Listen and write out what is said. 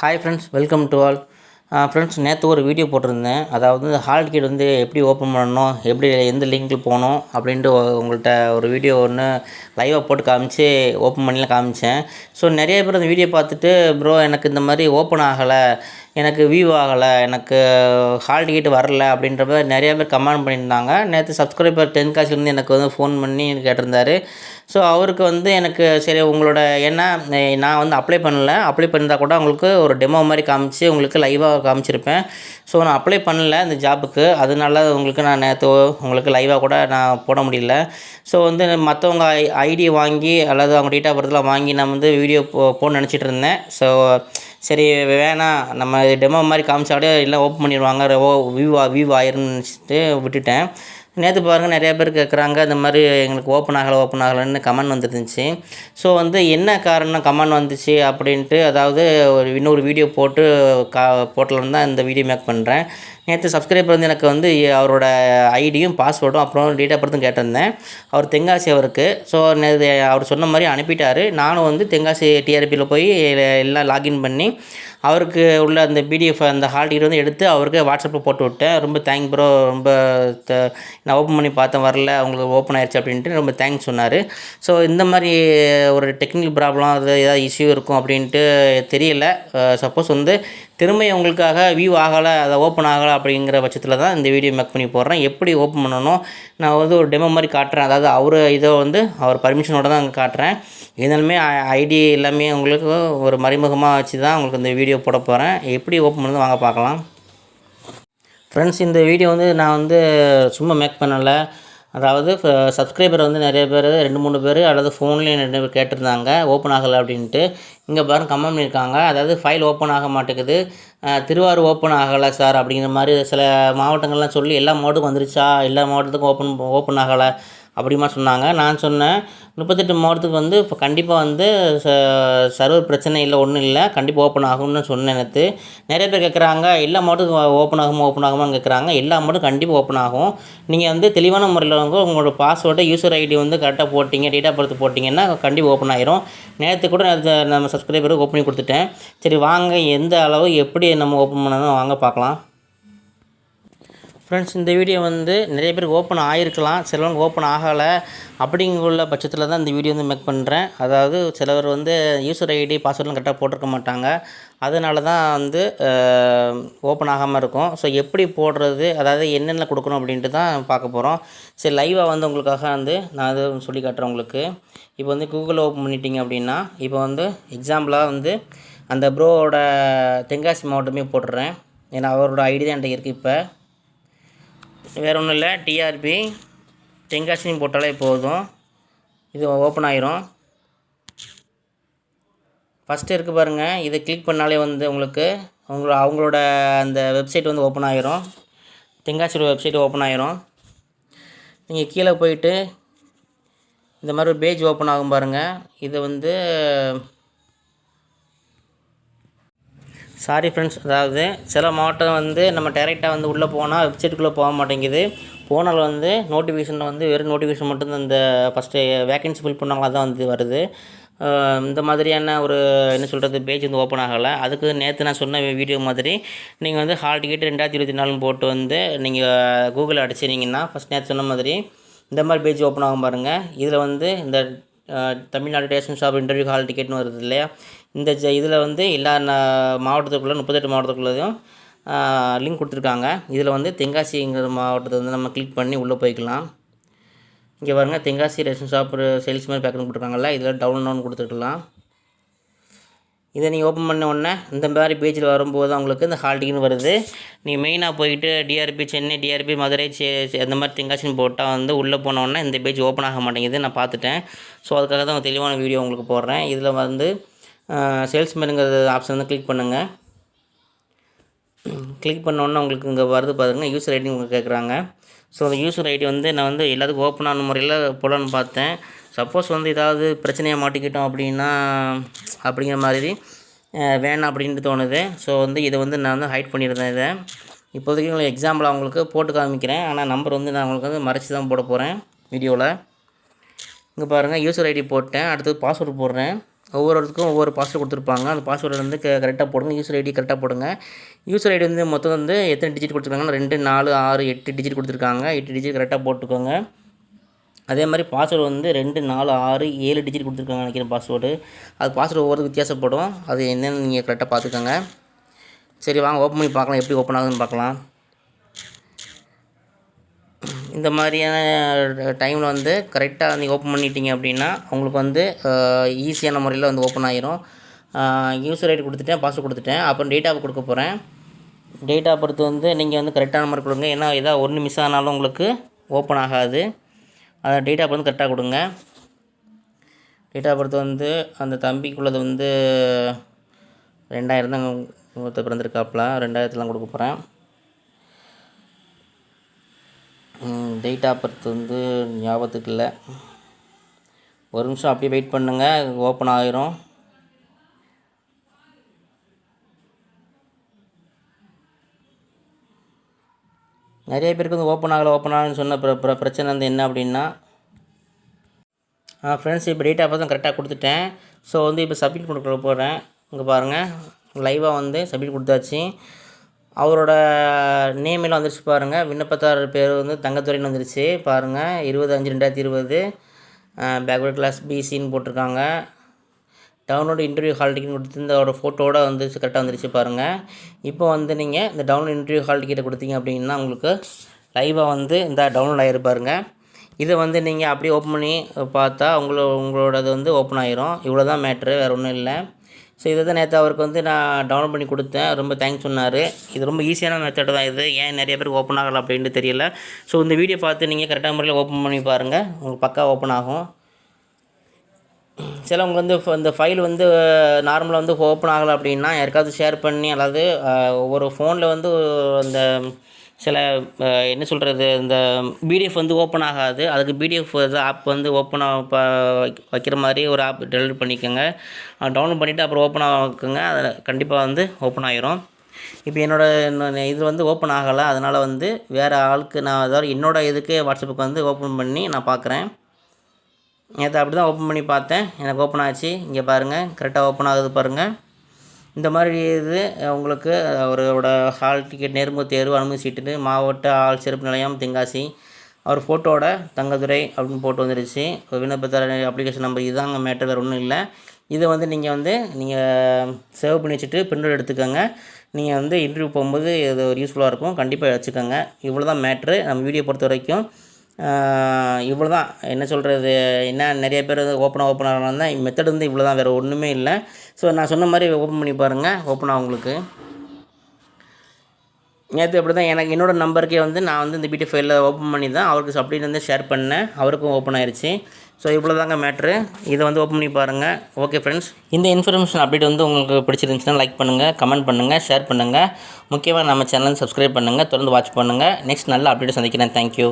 Hi friends welcome to all friends நேற்று ஒரு video போட்டிருந்தேன். அதாவது ஹால் டிக்கெட் வந்து எப்படி ஓப்பன் பண்ணணும் எப்படி எந்த லிங்க்கில் போகணும் அப்படின்ட்டு உங்கள்கிட்ட ஒரு வீடியோ ஒன்று லைவாக போட்டு காமிச்சு ஓப்பன் பண்ணிலாம் காமிச்சேன். ஸோ நிறைய பேர் அந்த வீடியோ பார்த்துட்டு ப்ரோ எனக்கு இந்த மாதிரி ஓப்பன் ஆகலை. எனக்கு வியூ ஆகலை எனக்கு ஹால் டிக்கெட் வரல அப்படின்றப்ப நிறையா நிறைய பேர் கமெண்ட் பண்ணியிருந்தாங்க. நேற்று சப்ஸ்கிரைபர் தென்காசிலேருந்து எனக்கு வந்து ஃபோன் பண்ணி கேட்டிருந்தாரு. ஸோ அவருக்கு வந்து எனக்கு சரி உங்களோட ஏன்னா நான் வந்து அப்ளை பண்ணல. அப்ளை பண்ணியிருந்தா கூட உங்களுக்கு ஒரு டெமோ மாதிரி காமிச்சு உங்களுக்கு லைவாக காமிச்சிருப்பேன். ஸோ நான் அப்ளை பண்ணல இந்த ஜாபுக்கு அதனால உங்களுக்கு நான் நேற்று உங்களுக்கு லைவாக கூட நான் போட முடியல. ஸோ வந்து மற்றவங்க ஐடி வாங்கி அல்லது அவங்க டேட் பர்த்லாம் வாங்கி நான் வந்து வீடியோ போ போன்னு நினச்சிட்டு இருந்தேன். ஸோ சரி வேணாம். நம்ம டெமோ மாதிரி காமிச்சாலே எல்லாம் ஓப்பன் பண்ணிடுவாங்க. ஓ வியூ வியூ ஆயிருன்னு நினச்சிட்டு விட்டுட்டேன். நேற்று பாருங்கள் நிறைய பேர் கேட்குறாங்க இந்த மாதிரி எங்களுக்கு ஓப்பன் ஆகலை ஓப்பன் ஆகலைன்னு கமெண்ட் வந்துருந்துச்சு. ஸோ வந்து என்ன காரணம் கமெண்ட் வந்துச்சு அப்படின்ட்டு அதாவது ஒரு இன்னொரு வீடியோ போட்டு கா போட்டலன்னு தான் இந்த வீடியோ மேக் பண்ணுறேன் நேற்று சப்ஸ்கிரைபர் வந்து எனக்கு வந்து அவரோட ஐடியும் பாஸ்வேர்டும் அப்புறம் டேட் ஆஃப் பர்த்தும் கேட்டிருந்தேன். அவர் தென்காசி அவருக்கு. ஸோ நேற்று அவர் சொன்ன மாதிரி அனுப்பிட்டார். நானும் வந்து தென்காசி டிஆர்பியில் போய் எல்லாம் லாகின் பண்ணி அவருக்கு உள்ள அந்த பிடிஎஃப் அந்த ஹால் டிக்கெட் வந்து எடுத்து அவருக்கு வாட்ஸ்அப்பில் போட்டு விட்டேன். ரொம்ப தேங்க் ப்ரோ ரொம்ப த- நான் ஓப்பன் பண்ணி பார்த்தேன் வரல. அவங்களுக்கு ஓப்பன் ஆயிடுச்சு அப்படின்ட்டு ரொம்ப தேங்க்ஸ் சொன்னார். ஸோ இந்த மாதிரி ஒரு டெக்னிக்கல் ப்ராப்ளம் அது ஏதாவது இஷ்யூ இருக்கும் அப்படின்ட்டு தெரியல. சப்போஸ் வந்து திரும்ப உங்களுக்காக வியூ ஆகலை அதை ஓப்பன் ஆகலை அப்படிங்கிற பட்சத்தில் தான் இந்த வீடியோ மேக் பண்ணி போடுறேன். எப்படி ஓப்பன் பண்ணணும் நான் வந்து ஒரு டெமோ மாதிரி காட்டுறேன். அதாவது அவர் இதை வந்து அவர் பர்மிஷனோட தான் அங்கே காட்டுறேன். இருந்தாலுமே ஐடி எல்லாமே உங்களுக்கு ஒரு மறைமுகமாக வச்சு தான் உங்களுக்கு இந்த வீடியோ போட போகிறேன் எப்படி ஓப்பன் பண்ணது வாங்க பார்க்கலாம். ஃப்ரெண்ட்ஸ் இந்த வீடியோ வந்து நான் வந்து சும்மா மேக் பண்ணலை. அதாவது சப்ஸ்கிரைபர் வந்து நிறைய பேர் ரெண்டு மூணு பேர் அல்லது ஃபோன்லேயும் ரெண்டு பேர் கேட்டிருந்தாங்க ஓப்பன் ஆகலை அப்படின்ட்டு. இங்கே பாருங்க கம்மம் பண்ணியிருக்காங்க. அதாவது ஃபைல் ஓப்பன் ஆக மாட்டேங்குது. திருவாரூர் ஓப்பன் ஆகலை சார் அப்படிங்கிற மாதிரி சில மாவட்டங்கள்லாம் சொல்லி எல்லா மாவட்டத்துக்கும் வந்துருச்சா? எல்லா மாவட்டத்துக்கும் ஓப்பன் ஓப்பன் ஆகலை. அப்படிமா சொன்னாங்க. நான் சொன்னேன் முப்பத்தெட்டு மாவட்டத்துக்கு வந்து இப்போ கண்டிப்பாக வந்து சர்வர் பிரச்சனை இல்லை ஒன்றும் இல்லை. கண்டிப்பாக ஓப்பன் ஆகும்னு சொன்னேன் நேற்று நிறைய பேர் கேட்குறாங்க எல்லா மாவட்டத்துக்கும் ஓப்பன் ஆகுமா ஓப்பன் ஆகுமான்னு கேட்குறாங்க எல்லா மாவட்டும் கண்டிப்பாக ஓப்பன் ஆகும். நீங்கள் வந்து தெளிவான முறையில் வந்து உங்களோட பாஸ்வேர்டை யூசர் ஐடி வந்து கரெக்டாக போட்டிங்க டேட் ஆஃப் பர்த் போட்டிங்கன்னா கண்டிப்பாக ஓப்பன் ஆயிரும். நேற்று கூட நம்ம சப்ஸ்கிரைபருக்கு ஓப்பன் பண்ணி கொடுத்துட்டேன். சரி வாங்க எந்த அளவு எப்படி நம்ம ஓப்பன் பண்ணணும் வாங்க பார்க்கலாம். ஃப்ரெண்ட்ஸ் இந்த வீடியோ வந்து நிறைய பேருக்கு ஓப்பன் ஆகிருக்கலாம் சிலவங்க ஓப்பன் ஆகலை. அப்படிங்குள்ள பட்சத்தில் தான் இந்த வீடியோ வந்து மேக் பண்ணுறேன் அதாவது சிலவர் வந்து யூசர் ஐடி பாஸ்வேர்ட்லாம் கரெக்டாக போட்டிருக்க மாட்டாங்க. அதனால தான் வந்து ஓப்பன் ஆகாமல் இருக்கும். ஸோ எப்படி போடுறது அதாவது என்னென்ன கொடுக்கணும் அப்படின்ட்டு தான் பார்க்க போகிறோம் சரி லைவாக வந்து உங்களுக்காக வந்து நான் அது சொல்லி காட்டுறேன் உங்களுக்கு. இப்போ வந்து கூகுள் ஓப்பன் பண்ணிட்டீங்க அப்படின்னா இப்போ வந்து எக்ஸாம்பிளாக வந்து அந்த ப்ரோவோட தென்காசி மாவட்டமே போட்டுறேன். ஏன்னா அவரோட ஐடி தான் என்கிட்ட இருக்குது இப்போ. வேறு ஒன்றும் இல்லை டிஆர்பி தென்காசின்னு போட்டாலே போதும். இது ஓப்பன் ஆயிரும். ஃபஸ்ட்டு இருக்குது பாருங்கள் இதை கிளிக் பண்ணாலே வந்து உங்களுக்கு உங்களோட அவங்களோட அந்த வெப்சைட் வந்து ஓப்பன் ஆயிரும். தெங்காசியோட வெப்சைட் ஓப்பன் ஆயிரும். நீங்கள் கீழே போயிட்டு இந்த மாதிரி ஒரு பேஜ் ஓப்பன் ஆகும் பாருங்கள் இதை வந்து சாரி ஃப்ரெண்ட்ஸ் அதாவது சில மாவட்டம் வந்து நம்ம டைரெக்டாக வந்து உள்ளே போனால் வெப்சைட்டுக்குள்ளே போக மாட்டேங்குது. போனால் வந்து நோட்டிஃபிகேஷனில் வந்து வெறும் நோட்டிஃபிகேஷன் மட்டும் தான் இந்த ஃபஸ்ட்டு வேக்கன்சி ஃபில் பண்ணாங்களா தான் வந்து வருது. இந்த மாதிரியான ஒரு என்ன சொல்கிறது பேஜ் வந்து ஓப்பன் ஆகலை. அதுக்கு நேற்று நான் சொன்ன வீடியோ மாதிரி நீங்கள் வந்து ஹால் டிக்கெட் ரெண்டாயிரத்தி இருபத்தி நாலுன்னு போட்டு வந்து நீங்கள் கூகுளில் அடிச்சிருந்தீங்கன்னா ஃபஸ்ட் நேற்று சொன்ன மாதிரி இந்த மாதிரி பேஜ் ஓப்பன் ஆகும் பாருங்கள் இதில் வந்து இந்த Tamil Nadu ration shop interview hall டிக்கெட்னு வருது இல்லையா? இந்த ஜ இதில் வந்து எல்லா மாவட்டத்துக்குள்ளே முப்பத்தெட்டு மாவட்டத்துக்குள்ளேயும் லிங்க் கொடுத்துருக்காங்க. இதில் வந்து தென்காசிங்கிற மாவட்டத்தை வந்து நம்ம கிளிக் பண்ணி உள்ளே போய்க்கலாம். இங்கே பாருங்கள் தென்காசி ரேஷன் ஷாப் சேல்ஸ் மாதிரி கொடுத்துருக்காங்கல்ல இதில் டவுன்லோட் கொடுத்துருக்கலாம். இதை நீங்கள் ஓப்பன் பண்ண உடனே இந்த மாதிரி பேஜில் வரும்போது தான் உங்களுக்கு இந்த ஹால் டிக்கெட் வருது. நீங்கள் மெயினாக போயிட்டு TRB Chennai TRB Madurai say அந்த மாதிரி தென்காசின்னு போட்டால் வந்து உள்ளே போனோடனே இந்த பேஜ் ஓப்பன் ஆக மாட்டேங்குது. நான் பார்த்துட்டேன். ஸோ அதுக்காக தான் தெளிவான வீடியோ உங்களுக்கு போடுறேன். இதில் வந்து சேல்ஸ்மேனுங்கிற ஆப்ஷன் வந்து கிளிக் பண்ணுங்கள் கிளிக் பண்ணோன்னே உங்களுக்கு இங்கே வருது பாருங்கள் யூஸர் ஐடி உங்களுக்கு கேட்குறாங்க ஸோ அந்த யூசர் ஐடி வந்து நான் வந்து எல்லாத்துக்கும் ஓப்பன் ஆன முறையில் போடலான்னு பார்த்தேன். சப்போஸ் வந்து ஏதாவது பிரச்சனையாக மாட்டிக்கிட்டோம் அப்படின்னா அப்படிங்கிற மாதிரி வேணாம் அப்படின்ட்டு தோணுது. ஸோ வந்து இதை வந்து நான் வந்து ஹைட் பண்ணியிருந்தேன் இதை. இப்போதைக்கு உங்களுக்கு எக்ஸாம்பிள் அவங்களுக்கு போட்டு காமிக்கிறேன். ஆனால் நம்பர் வந்து நான் உங்களுக்கு வந்து மறைச்சி தான் போட போகிறேன் வீடியோவில் இங்கே பாருங்கள் யூசர் ஐடி போட்டேன். அடுத்தது பாஸ்வேர்டு போடுறேன். ஒவ்வொருத்துக்கும் ஒவ்வொரு பாஸ்வேர்டு கொடுத்துருப்பாங்க. அந்த பாஸ்வேர்டு வந்து கரெக்டாக போடுங்க. யூசர் ஐடி கரெக்டாக போடுங்க. யூசர் ஐடி வந்து மொத்தம் வந்து எத்தனை டிஜிட் கொடுத்துருக்காங்கன்னா ரெண்டு நாலு ஆறு எட்டு டிஜிட் கொடுத்துருக்காங்க. எட்டு டிஜிட் கரெக்டாக போட்டுக்கோங்க. அதே மாதிரி பாஸ்வேர்டு வந்து ரெண்டு நாலு ஆறு ஏழு டிஜிட் கொடுத்துருக்காங்க நினைக்கிறேன் பாஸ்வேர்டு அது பாஸ்வேர்டு ஒவ்வொரு வித்தியாசப்படும். அது என்னென்னு நீங்கள் கரெக்டாக பார்த்துக்கோங்க. சரி வாங்க ஓப்பன் பண்ணி பார்க்கலாம். எப்படி ஓப்பன் ஆகுதுன்னு பார்க்கலாம். இந்த மாதிரியான டைமில் வந்து கரெக்டாக நீங்கள் ஓப்பன் பண்ணிட்டீங்க அப்படின்னா உங்களுக்கு வந்து ஈஸியான முறையில் வந்து ஓப்பன் ஆகிரும் யூசர் ஐடி கொடுத்துட்டேன் பாஸ்வேர்ட் கொடுத்துட்டேன். அப்புறம் டேட்டா கொடுக்க போகிறேன் டேட்டா பொறுத்து வந்து நீங்கள் வந்து கரெக்டான மாதிரி கொடுங்க. ஏன்னா ஏதாவது ஒன்று மிஸ் ஆனாலும் உங்களுக்கு ஓப்பன் ஆகாது. அதை ஆஃப் வந்து கரெக்டாக கொடுங்க. டேட் ஆஃப் பொறுத்து வந்து அந்த தம்பிக்குள்ளது வந்து ரெண்டாயிரம் தான் ஒருத்தர் பிறந்திருக்காப்புல ரெண்டாயிரத்துலாம் கொடுக்க போகிறேன் டேட் ஆஃப் பர்த் வந்து ஞாபகத்துக்கு இல்லை. ஒரு நிமிஷம் அப்படியே வெயிட் பண்ணுங்கள் ஓப்பன் ஆகிரும் நிறைய பேருக்கு வந்து ஓப்பன் ஆகலை ஓப்பன் ஆகலன்னு சொன்ன பிர பிர பிரச்சனை வந்து என்ன அப்படின்னா ஃப்ரெண்ட்ஸ் இப்போ டேட் ஆஃப் பர்த் கரெக்டாக கொடுத்துட்டேன். ஸோ வந்து இப்போ சப்மிட் கொடுக்க போகிறேன் இங்கே பாருங்கள் லைவாக வந்து சப்மிட் கொடுத்தாச்சு. அவரோட நேம் எல்லாம் வந்துருச்சு பாருங்கள் விண்ணப்பத்தாரர் பேர் வந்து தங்கத்துறைன்னு வந்துருச்சு. பாருங்கள் இருபது அஞ்சு ரெண்டாயிரத்தி இருபது. பேக்வர்ட் கிளாஸ் பிசின்னு போட்டிருக்காங்க. டவுன்லோடு இன்டர்வியூ ஹால் டிக்கெட் கொடுத்து ஒரு ஃபோட்டோட வந்து கரெக்டாக வந்துருச்சு பாருங்கள் இப்போ வந்து நீங்கள் இந்த டவுன்லோட் இன்டர்வியூ ஹால் டிக்கெட்டை கொடுத்தீங்க அப்படின்னா உங்களுக்கு லைவாக வந்து இந்த டவுன்லோட் ஆகிருப்பாருங்க இதை வந்து நீங்கள் அப்படியே ஓப்பன் பண்ணி பார்த்தா உங்களோட உங்களோடது வந்து ஓப்பன் ஆயிரும். இவ்வளோ தான் மேட்ரு வேறு ஒன்றும் இல்லை. ஸோ இதை தான் நேற்று அவருக்கு வந்து நான் டவுன்லோட் பண்ணி கொடுத்தேன். ரொம்ப தேங்க்ஸ் சொன்னார். இது ரொம்ப ஈஸியான மெத்தட் தான் இது. ஏன் நிறைய பேருக்கு ஓப்பன் ஆகலை அப்படின்ட்டு தெரியல. ஸோ இந்த வீடியோ பார்த்து நீங்கள் கரெக்டாக முறையில் ஓப்பன் பண்ணி பாருங்கள் உங்களுக்கு பக்கா ஓப்பன் ஆகும். சிலவங்க வந்து இந்த ஃபைல் வந்து நார்மலாக வந்து ஓப்பன் ஆகலை அப்படின்னா யாருக்காவது ஷேர் பண்ணி அதாவது ஒவ்வொரு ஃபோனில் வந்து அந்த சில என்ன சொல்கிறது இந்த பிடிஎஃப் வந்து ஓப்பன் ஆகாது. அதுக்கு பிடிஎஃப் ஆப் வந்து ஓப்பன் வைக்கிற மாதிரி ஒரு ஆப் டெலிட் பண்ணிக்கோங்க. டவுன்லோட் பண்ணிவிட்டு அப்புறம் ஓப்பன் ஆகுங்க அதில் கண்டிப்பாக வந்து ஓப்பன் ஆகிரும் இப்போ என்னோடய இது வந்து ஓப்பன் ஆகலை. அதனால் வந்து வேறு ஆளுக்கு நான் அதாவது என்னோடய இதுக்கு வாட்ஸ்அப்புக்கு வந்து ஓப்பன் பண்ணி நான் பார்க்குறேன் நேற்று அப்படி தான் ஓப்பன் பண்ணி பார்த்தேன். எனக்கு ஓப்பன் ஆச்சு. இங்கே பாருங்கள் கரெக்டாக ஓப்பன் ஆகுது பாருங்கள் இந்த மாதிரி இது உங்களுக்கு அவரோட ஹால் டிக்கெட் நேர்முக தேர்வு அனுமதி மாவட்ட ஆள் சிறப்பு நிலையம் தென்காசி. அவர் ஃபோட்டோட தங்கதுரை அப்படின்னு போட்டு வந்துருச்சு. விண்ணப்பத்தாளர் அப்ளிகேஷன் நம்பர் இதுதாங்க மேட்டர் வேறு ஒன்றும் இல்லை. இதை வந்து நீங்கள் வந்து நீங்கள் சேவ் பண்ணி வச்சுட்டு பிரிண்ட் எடுத்துக்கோங்க. நீங்கள் வந்து இன்டர்வியூ போகும்போது இது ஒரு யூஸ்ஃபுல்லாக இருக்கும். கண்டிப்பாக வச்சுக்கோங்க. இவ்வளோ தான் மேட்ரு நம்ம வீடியோ பொறுத்த வரைக்கும் இவ்வளோ தான் என்ன சொல்கிறது என்ன நிறைய பேர் ஓப்பனாக ஓப்பன் ஆகணும் தான் மெத்தட் வந்து இவ்வளோ தான் வேறு ஒன்றுமே இல்லை. ஸோ நான் சொன்ன மாதிரி ஓப்பன் பண்ணி பாருங்கள் ஓப்பன் ஆகும் உங்களுக்கு. நேற்று அப்படி தான் எனக்கு என்னோடய நம்பருக்கே வந்து நான் வந்து இந்த பிடி ஃபைலில் ஓப்பன் பண்ணி தான் அவருக்கு அப்படின்னு வந்து ஷேர் பண்ணேன். அவருக்கும் ஓப்பன் ஆயிடுச்சு ஸோ இவ்வளோ தாங்க மேட்ரு இதை வந்து ஓப்பன் பண்ணி பாருங்கள் ஓகே ஃப்ரெண்ட்ஸ் இந்த இன்ஃபர்மேஷன் அப்டேட் வந்து உங்களுக்கு பிடிச்சிருந்துச்சுன்னா லைக் பண்ணுங்கள் கமெண்ட் பண்ணுங்கள் ஷேர் பண்ணுங்கள் முக்கியமாக நம்ம சேனல் சப்ஸ்கிரைப் பண்ணுங்கள் தொடர்ந்து வாட்ச் பண்ணுங்கள் நெக்ஸ்ட் நல்ல அப்டேட் சந்திக்கிறேன். தேங்க்யூ